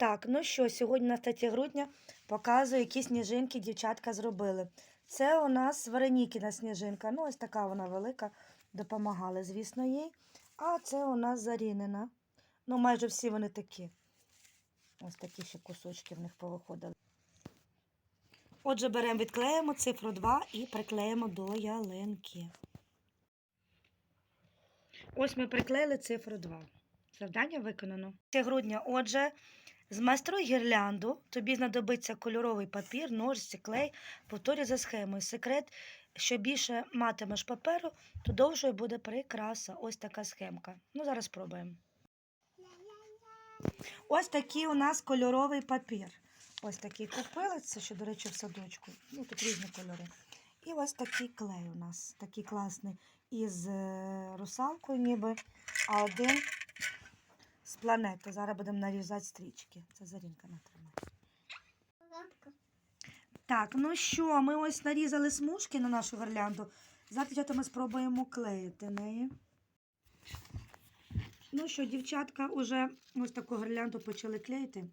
Так, ну що, сьогодні на 3 грудня показую, які сніжинки дівчатка зробили. Це у нас Веронікіна сніжинка. Ну, ось така вона велика, допомагали, звісно, їй. А це у нас Зарінина. Ну, майже всі вони такі. Ось такі ще кусочки в них повиходили. Отже, беремо, відклеїмо цифру 2 і приклеїмо до ялинки. Ось ми приклеїли цифру 2. Завдання виконано. 3 грудня, отже, змайструй гірлянду. Тобі знадобиться кольоровий папір, ножиці, клей. Повторюй за схемою. Секрет, що більше матимеш паперу, то довшою буде прикраса. Ось така схемка. Ну, зараз спробуємо. Ось такий у нас кольоровий папір. Ось такий купили, це ще, до речі, в садочку. Ну, тут різні кольори. І ось такий клей у нас, такий класний, із е, русалкою ніби, а один планети. Зараз будемо нарізати стрічки. Це Зарінка натримає. Так, ну що, ми ось нарізали смужки на нашу гірлянду. Зараз дівчата, ми спробуємо клеїти неї. Ну що, дівчатка вже ось таку гірлянду почали клеїти.